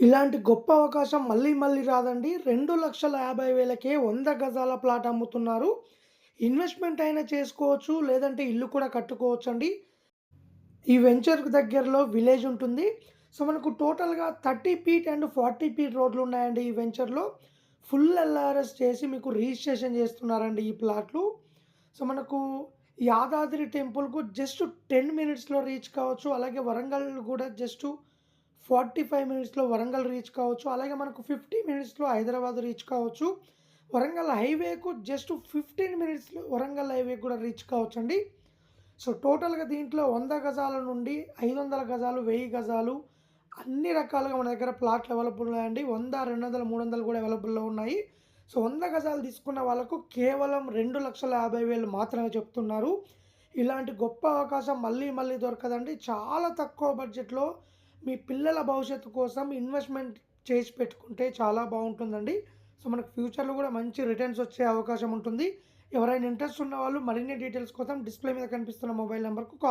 ఇలాంటి గొప్ప అవకాశం మళ్ళీ మళ్ళీ రాదండి. 2,50,000కే 100 గజాల ప్లాట్ అమ్ముతున్నారు. ఇన్వెస్ట్‌మెంట్ అయినా చేసుకోవచ్చు. లేదంటే ఇల్లు కూడా కట్టుకోవచ్చండి. ఈ వెంచర్‌కి దగ్గరలో విలేజ్ ఉంటుంది. సో, మనకు టోటల్‌గా 30 ఫీట్ అండ్ 40 ఫీట్ రోడ్లు ఉన్నాయండి ఈ వెంచర్‌లో. ఫుల్ ఎల్ఆర్ఎస్ చేసి మీకు రిజిస్ట్రేషన్ చేస్తున్నారండి ఈ ప్లాట్లు. సో, మనకు యాదాద్రి టెంపుల్‌కు జస్ట్ 10 మినిట్స్‌లో రీచ్ కావచ్చు. అలాగే వరంగల్ కూడా జస్ట్ 45 మినిట్స్‌లో వరంగల్ రీచ్ కావచ్చు. అలాగే మనకు 50 మినిట్స్‌లో హైదరాబాద్ రీచ్ కావచ్చు. వరంగల్ హైవేకు జస్ట్ 15 మినిట్స్‌లో వరంగల్ హైవే కూడా రీచ్ కావచ్చండి. సో, టోటల్‌గా దీంట్లో వంద గజాల నుండి 500 గజాలు, వెయ్యి గజాలు అన్ని రకాలుగా మన దగ్గర ప్లాట్లు అవైలబుల్ ఉన్నాయండి. 100, 200, 300 కూడా అవైలబుల్‌లో ఉన్నాయి. సో, వంద గజాలు తీసుకున్న వాళ్ళకు కేవలం 2,50,000 మాత్రమే చెప్తున్నారు. ఇలాంటి గొప్ప అవకాశం మళ్ళీ మళ్ళీ దొరకదండి. చాలా తక్కువ బడ్జెట్‌లో మీ పిల్లల భవిష్యత్తు కోసం ఇన్వెస్ట్‌మెంట్ చేసి పెట్టుకుంటే చాలా బాగుంటుందండి సో, మనకు ఫ్యూచర్‌లో కూడా మంచి రిటర్న్స్ వచ్చే అవకాశం ఉంటుంది. ఎవరైనా ఇంట్రెస్ట్ ఉన్న వాళ్ళు మరిన్ని డీటెయిల్స్ కోసం డిస్‌ప్లే మీద కనిపిస్తున్న మొబైల్ నెంబర్కు కాల్